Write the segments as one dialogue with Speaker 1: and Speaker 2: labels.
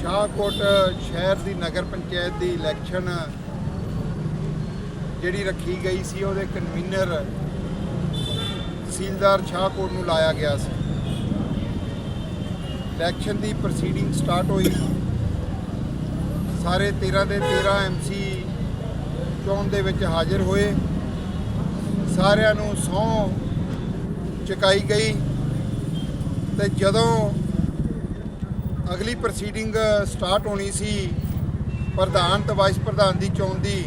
Speaker 1: ਸ਼ਾਹਕੋਟ ਸ਼ਹਿਰ ਦੀ ਨਗਰ ਪੰਚਾਇਤ ਦੀ ਇਲੈਕਸ਼ਨ ਜਿਹੜੀ ਰੱਖੀ ਗਈ ਸੀ, ਉਹਦੇ ਕਨਵੀਨਰ ਤਹਿਸੀਲਦਾਰ ਸ਼ਾਹਕੋਟ ਨੂੰ ਲਾਇਆ ਗਿਆ ਸੀ। ਇਲੈਕਸ਼ਨ ਦੀ ਪ੍ਰੋਸੀਡਿੰਗ ਸਟਾਰਟ ਹੋਈ। ਸਾਰੇ 13 ਦੇ 13 ਐਮਸੀ ਚੋਣ ਦੇ ਵਿੱਚ ਹਾਜ਼ਰ ਹੋਏ। ਸਾਰਿਆਂ ਨੂੰ ਸਹੁੰ ਚੁਕਾਈ ਗਈ ਤੇ ਜਦੋਂ ਅਗਲੀ ਪ੍ਰੋਸੀਡਿੰਗ ਸਟਾਰਟ ਹੋਣੀ ਸੀ ਪ੍ਰਧਾਨ ਤੇ ਵਾਈਸ ਪ੍ਰਧਾਨ ਦੀ ਚੋਣ ਦੀ।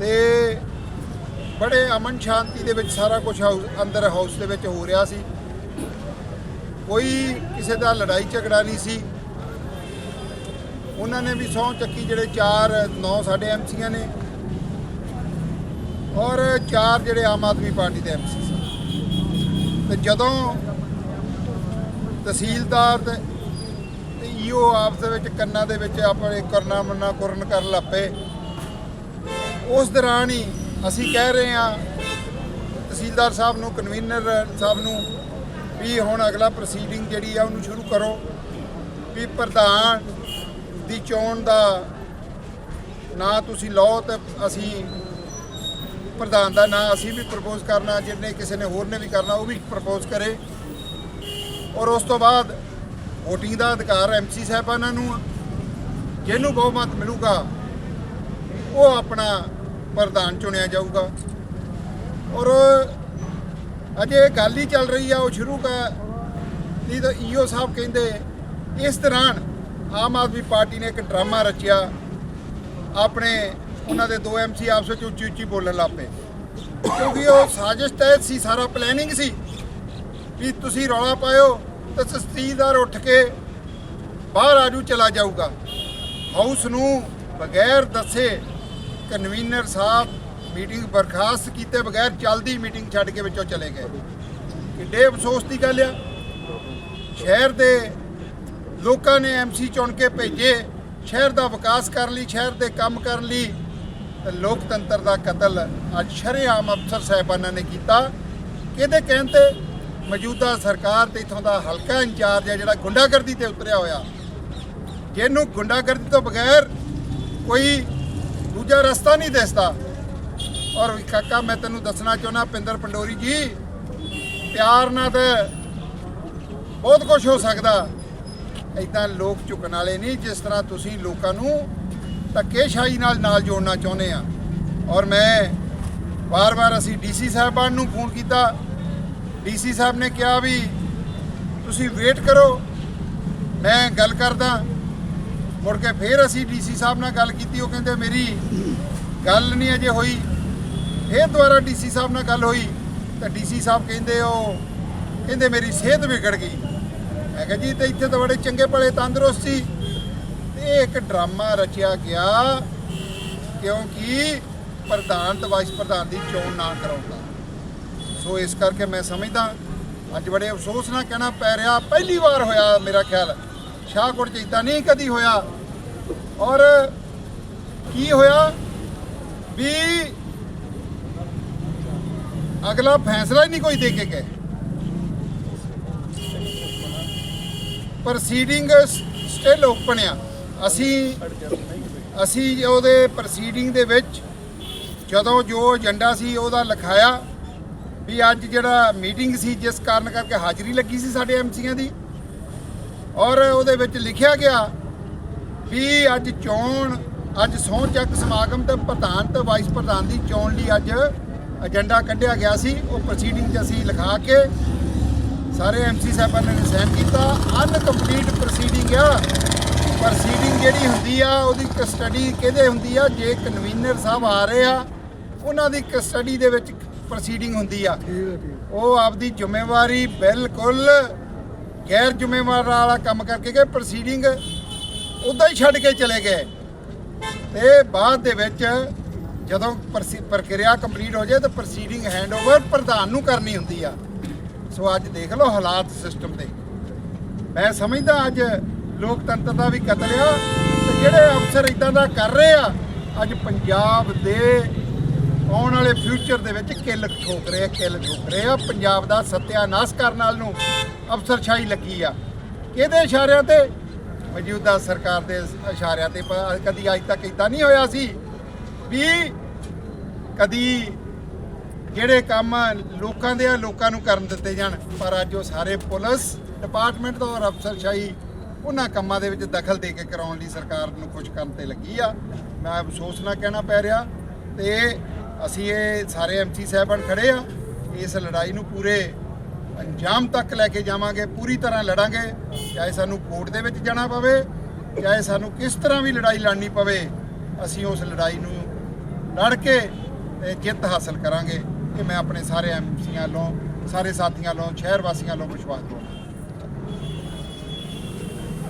Speaker 1: ਤੇ ਬੜੇ ਅਮਨ ਸ਼ਾਂਤੀ ਦੇ ਵਿੱਚ ਸਾਰਾ ਕੁਝ ਅੰਦਰ ਹਾਊਸ ਦੇ ਵਿੱਚ ਹੋ ਰਿਹਾ ਸੀ। ਕੋਈ ਕਿਸੇ ਦਾ ਲੜਾਈ ਝਗੜਾ ਨਹੀਂ ਸੀ। ਉਹਨਾਂ ਨੇ ਵੀ ਸਹੁੰ ਚੱਕੀ ਜਿਹੜੇ 4 9 ਸਾਡੇ ਐਮਸੀਆਂ ਨੇ। ਔਰ 4 ਜਿਹੜੇ ਆਮ ਆਦਮੀ ਪਾਰਟੀ ਦੇ ਐਮਸੀ ਸੀ ਤੇ ਜਦੋਂ ਤਹਿਸੀਲਦਾਰ ਤੇ ਈਓ ਆਪਸ ਦੇ ਵਿੱਚ ਕੰਨਾਂ ਦੇ ਵਿੱਚ ਆਪਣੇ ਕਰਨਾ ਮੰਨਾ ਕੁਰਨ ਕਰਨ ਲੱਪੇ ਉਸ ਦੌਰਾਨ ਹੀ ਅਸੀਂ ਕਹਿ ਰਹੇ ਹਾਂ, ਤਹਿਸੀਲਦਾਰ ਸਾਹਿਬ ਨੂੰ, ਕਨਵੀਨਰ ਸਾਹਿਬ ਨੂੰ ਵੀ ਹੁਣ ਅਗਲਾ ਪ੍ਰੋਸੀਡਿੰਗ ਜਿਹੜੀ ਆ ਉਹਨੂੰ ਸ਼ੁਰੂ ਕਰੋ ਵੀ ਪ੍ਰਧਾਨ ਦੀ ਚੋਣ ਦਾ ਨਾਂ ਤੁਸੀਂ ਲਓ ਤੇ ਅਸੀਂ ਪ੍ਰਧਾਨ ਦਾ ਨਾਂ ਅਸੀਂ ਵੀ ਪ੍ਰਪੋਜ਼ ਕਰਨਾ ਜਿਹਨੇ ਕਿਸੇ ਨੇ ਹੋਰ ਨੇ ਵੀ ਕਰਨਾ, ਉਹ ਵੀ ਪ੍ਰਪੋਜ਼ ਕਰੇ। ਔਰ ਉਸ ਤੋਂ ਬਾਅਦ VOTING ਦਾ ਅਧਿਕਾਰ ਐਮਸੀ ਸਾਹਿਬਾਨਾਂ ਨੂੰ ਜਿਹਨੂੰ ਬਹੁਮਤ ਮਿਲੂਗਾ, ਉਹ ਆਪਣਾ ਪ੍ਰਧਾਨ ਚੁਣਿਆ ਜਾਊਗਾ। ਔਰ ਅਜੇ ਗੱਲ ਹੀ ਚੱਲ ਰਹੀ ਆ, ਉਹ ਸ਼ੁਰੂ ਕਰ ਨਹੀਂ ਤਾਂ ਈਓ ਸਾਹਿਬ ਕਹਿੰਦੇ, ਇਸ ਦੌਰਾਨ ਆਮ ਆਦਮੀ ਪਾਰਟੀ ਨੇ ਇੱਕ ਡਰਾਮਾ ਰਚਿਆ। ਆਪਣੇ ਉਹਨਾਂ ਦੇ ਦੋ ਐਮਸੀ ਆਪਸ ਵਿੱਚ ਉੱਚੀ ਉੱਚੀ ਬੋਲਣ ਲੱਪੇ ਕਿਉਂਕਿ ਉਹ ਸਾਜ਼ਿਸ਼ ਤਹਿਤ ਸੀ, ਸਾਰਾ ਪਲੈਨਿੰਗ ਸੀ। ਵੀ ਤੁਸੀਂ ਰੌਲਾ ਪਾਇਓ ਤਾਂ ਤਹਿਸੀਲਦਾਰ ਉੱਠ ਕੇ ਬਾਹਰ ਆਜੂ, ਚਲਾ ਜਾਊਗਾ। ਹਾਊਸ ਨੂੰ ਬਗੈਰ ਦੱਸੇ ਕਨਵੀਨਰ ਸਾਹਿਬ ਮੀਟਿੰਗ ਬਰਖਾਸਤ ਕੀਤੇ ਬਗੈਰ ਚੱਲਦੀ ਮੀਟਿੰਗ ਛੱਡ ਕੇ ਵਿੱਚੋਂ ਚਲੇ ਗਏ। ਕਿੱਡੇ ਅਫਸੋਸ ਦੀ ਗੱਲ ਆ। ਸ਼ਹਿਰ ਦੇ ਲੋਕਾਂ ਨੇ ਐਮਸੀ ਚੁਣ ਕੇ ਭੇਜੇ, ਸ਼ਹਿਰ ਦਾ ਵਿਕਾਸ ਕਰਨ ਲਈ, ਸ਼ਹਿਰ ਦੇ ਕੰਮ ਕਰਨ ਲਈ। ਲੋਕਤੰਤਰ ਦਾ ਕਤਲ ਅੱਜ ਸ਼ਰੇਆਮ ਅਫਸਰ ਸਾਹਿਬਾਨਾਂ ਨੇ ਕੀਤਾ। ਕਿਹਦੇ ਕਹਿਣ ਤੇ? ਮੌਜੂਦਾ ਸਰਕਾਰ ਤੇ ਇਥੋਂ ਦਾ ਹਲਕਾ ਇੰਚਾਰਜ ਹੈ ਜਿਹੜਾ ਗੁੰਡਾਗਰਦੀ ਤੇ ਉਤਰਿਆ ਹੋਇਆ। ਜਿਹਨੂੰ ਗੁੰਡਾਗਰਦੀ ਤੋਂ ਬਗੈਰ ਕੋਈ ਦੂਜਾ ਰਸਤਾ ਨਹੀਂ ਦਿਸਦਾ। ਔਰ ਕਾਕਾ, ਮੈਂ ਤੈਨੂੰ ਦੱਸਣਾ ਚਾਹੁੰਦਾ ਪਿੰਦਰ ਪੰਡੋਰੀ ਜੀ, ਪਿਆਰ ਨਾਲ ਤੇ ਬਹੁਤ ਕੁਝ ਹੋ ਸਕਦਾ। ਇਦਾਂ ਲੋਕ ਝੁਕਣ ਵਾਲੇ ਨਹੀਂ, ਜਿਸ ਤਰ੍ਹਾਂ ਤੁਸੀਂ ਲੋਕਾਂ ਨੂੰ ਧੱਕੇਸ਼ਾਹੀ ਨਾਲ ਨਾਲ ਜੋੜਨਾ ਚਾਹੁੰਦੇ ਆ। ਔਰ ਮੈਂ ਵਾਰ-ਵਾਰ ਅਸੀਂ ਡੀਸੀ ਸਾਹਿਬਾਨ ਨੂੰ ਫੋਨ ਕੀਤਾ ਡੀਸੀ ਸਾਹਿਬ ਨੇ ਕਿਹਾ ਵੀ ਤੁਸੀਂ ਵੇਟ ਕਰੋ, ਮੈਂ ਗੱਲ ਕਰਦਾ। ਮੁੜ ਕੇ ਫੇਰ ਅਸੀਂ ਡੀਸੀ ਸਾਹਿਬ ਨਾਲ ਗੱਲ ਕੀਤੀ, ਉਹ ਕਹਿੰਦੇ, ਮੇਰੀ ਗੱਲ ਨਹੀਂ ਅਜੇ ਹੋਈ। ਫੇਰ ਦੁਬਾਰਾ ਡੀਸੀ ਸਾਹਿਬ ਨਾਲ ਗੱਲ ਹੋਈ, ਤਾਂ ਡੀਸੀ ਸਾਹਿਬ ਕਹਿੰਦੇ, ਉਹ ਕਹਿੰਦੇ, ਮੇਰੀ ਸਿਹਤ ਵਿਗੜ ਗਈ। ਮੈਂ ਕਿਹਾ, ਜੀ, ਤੇ ਇੱਥੇ ਤਾਂ ਬੜੇ ਚੰਗੇ ਭਲੇ ਤੰਦਰੁਸਤ ਸੀ। ਤੇ ਇਹ ਇੱਕ ਡਰਾਮਾ ਰਚਿਆ ਗਿਆ, ਕਿਉਂਕਿ ਪ੍ਰਧਾਨ ਤੇ ਵਾਈਸ ਪ੍ਰਧਾਨ ਦੀ ਚੋਣ ਨਾ ਕਰਾਉਂਦਾ ਸੋ ਇਸ ਕਰਕੇ ਮੈਂ ਸਮਝਦਾ, ਅੱਜ ਬੜੇ ਅਫਸੋਸ ਨਾਲ ਕਹਿਣਾ ਪੈ ਰਿਹਾ, ਪਹਿਲੀ ਵਾਰ ਹੋਇਆ ਮੇਰਾ ਖਿਆਲ। ਸ਼ਾਹਕੋਟ ਚ ਇਦਾਂ ਨਹੀਂ ਕਦੀ ਹੋਇਆ। ਔਰ ਕੀ ਹੋਇਆ? ਵੀ ਅਗਲਾ ਫੈਸਲਾ ਹੀ ਨਹੀਂ ਕੋਈ ਦੇ ਕੇ ਗਏ। ਪ੍ਰੋਸੀਡਿੰਗ ਸਟਿਲ ਓਪਨ ਆ। ਅਸੀਂ ਅਸੀਂ ਉਹਦੇ ਪ੍ਰੋਸੀਡਿੰਗ ਦੇ ਵਿੱਚ ਜਦੋਂ ਜੋ ਏਜੰਡਾ ਸੀ ਉਹਦਾ ਲਿਖਾਇਆ। ਵੀ ਅੱਜ ਜਿਹੜਾ ਮੀਟਿੰਗ ਸੀ, ਜਿਸ ਕਾਰਨ ਕਰਕੇ ਹਾਜ਼ਰੀ ਲੱਗੀ ਸੀ ਸਾਡੇ ਐਮਸੀਆਂ ਦੀ, ਔਰ ਉਹਦੇ ਵਿੱਚ ਲਿਖਿਆ ਗਿਆ ਵੀ ਅੱਜ ਚੋਣ, ਅੱਜ ਸਹੁੰ ਚੱਕ ਸਮਾਗਮ ਤੇ ਪ੍ਰਧਾਨ ਤੇ ਵਾਈਸ ਪ੍ਰਧਾਨ ਦੀ ਚੋਣ ਲਈ ਅੱਜ ਏਜੰਡਾ ਕੱਢਿਆ ਗਿਆ ਸੀ। ਉਹ ਪ੍ਰੋਸੀਡਿੰਗ 'ਚ ਅਸੀਂ ਲਿਖਾ ਕੇ ਸਾਰੇ ਐਮਸੀ ਸਾਹਿਬਾਨ ਨੇ ਸਾਈਨ ਕੀਤਾ। ਅਨਕੰਪਲੀਟ ਪ੍ਰੋਸੀਡਿੰਗ ਆ। ਪ੍ਰੋਸੀਡਿੰਗ ਜਿਹੜੀ ਹੁੰਦੀ ਆ, ਉਹਦੀ ਕਸਟਡੀ ਕਿਹਦੇ ਹੁੰਦੀ ਆ? ਜੇ ਕਨਵੀਨਰ ਸਾਹਿਬ ਆ ਰਹੇ ਆ, ਉਹਨਾਂ ਦੀ ਕਸਟਡੀ ਦੇ ਵਿੱਚ ਪ੍ਰੋਸੀਡਿੰਗ ਹੁੰਦੀ ਆ। ਉਹ ਆਪਦੀ ਜ਼ਿੰਮੇਵਾਰੀ ਬਿਲਕੁਲ ਗੈਰ ਜ਼ਿੰਮੇਵਾਰ ਵਾਲਾ ਕੰਮ ਕਰਕੇ ਗਏ ਪ੍ਰੋਸੀਡਿੰਗ ਉਦਾਂ ਹੀ ਛੱਡ ਕੇ ਚਲੇ ਗਏ। ਤੇ ਬਾਅਦ ਦੇ ਵਿੱਚ ਜਦੋਂ ਪ੍ਰਕਿਰਿਆ ਕੰਪਲੀਟ ਹੋ ਜਾਏ ਤਾਂ ਪ੍ਰੋਸੀਡਿੰਗ ਹੈਂਡਓਵਰ ਪ੍ਰਧਾਨ ਨੂੰ ਕਰਨੀ ਹੁੰਦੀ ਆ। ਸੋ ਅੱਜ ਦੇਖ ਲਓ ਹਾਲਾਤ ਸਿਸਟਮ ਦੇ। ਮੈਂ ਸਮਝਦਾ ਅੱਜ ਲੋਕਤੰਤਰ ਦਾ ਵੀ ਕਤਲ ਆ ਤੇ ਜਿਹੜੇ ਅਫਸਰ ਇਦਾਂ ਦਾ ਕਰ ਰਹੇ ਆ ਅੱਜ ਪੰਜਾਬ ਦੇ ਆਉਣ ਵਾਲੇ ਫਿਊਚਰ ਦੇ ਵਿੱਚ ਕਿੱਲ ਠੋਕ ਰਹੇ ਆ, ਕਿੱਲ ਠੋਕ ਰਹੇ ਆ। ਪੰਜਾਬ ਦਾ ਸਤਿਆਨਾਸ਼ ਕਰਨ ਵਾਲ ਨੂੰ ਅਫਸਰਸ਼ਾਹੀ ਲੱਗੀ ਆ। ਕਿਹਦੇ ਇਸ਼ਾਰਿਆਂ ਤੇ? ਮੌਜੂਦਾ ਸਰਕਾਰ ਦੇ ਇਸ਼ਾਰਿਆਂ ਤੇ ਪ- ਕਦੀ ਅੱਜ ਤੱਕ ਇਦਾਂ ਨਹੀਂ ਹੋਇਆ ਸੀ ਵੀ ਕਦੀ ਜਿਹੜੇ ਕੰਮ ਲੋਕਾਂ ਦੇ ਆ, ਲੋਕਾਂ ਨੂੰ ਕਰਨ ਦਿੱਤੇ ਜਾਣ, ਪਰ ਅੱਜ ਉਹ ਸਾਰੇ ਪੁਲਿਸ ਡਿਪਾਰਟਮੈਂਟ ਤੋਂ ਔਰ ਅਫਸਰਸ਼ਾਹੀ ਉਹਨਾਂ ਕੰਮਾਂ ਦੇ ਵਿੱਚ ਦਖਲ ਦੇ ਕੇ ਕਰਾਉਣ ਲਈ ਸਰਕਾਰ ਨੂੰ ਖੁਸ਼ ਕਰਨ ਤੇ ਲੱਗੀ ਆ। ਮੈਂ ਅਫਸੋਸ ਨਾਲ ਕਹਿਣਾ ਪੈ ਰਿਹਾ ਤੇ ਅਸੀਂ ਇਹ ਸਾਰੇ ਐਮਸੀ ਸਾਹਿਬਾਨ ਖੜੇ ਆ, ਇਸ ਲੜਾਈ ਨੂੰ ਪੂਰੇ ਅੰਜਾਮ ਤੱਕ ਲੈ ਕੇ ਜਾਵਾਂਗੇ, ਪੂਰੀ ਤਰ੍ਹਾਂ ਲੜਾਂਗੇ, ਚਾਹੇ ਸਾਨੂੰ ਕੋਰਟ ਦੇ ਵਿੱਚ ਜਾਣਾ ਪਵੇ, ਚਾਹੇ ਸਾਨੂੰ ਕਿਸ ਤਰ੍ਹਾਂ ਵੀ ਲੜਾਈ ਲੜਨੀ ਪਵੇ, ਅਸੀਂ ਉਸ ਲੜਾਈ ਨੂੰ ਲੜ ਕੇ ਤੇ ਜਿੱਤ ਹਾਸਲ ਕਰਾਂਗੇ। ਇਹ ਮੈਂ ਆਪਣੇ ਸਾਰੇ ਐਮਸੀਆਂ ਵੱਲੋਂ, ਸਾਰੇ ਸਾਥੀਆਂ ਵੱਲੋਂ, ਸ਼ਹਿਰ ਵਾਸੀਆਂ ਵੱਲੋਂ ਵਿਸ਼ਵਾਸ ਦਵਾਉਂਦਾ।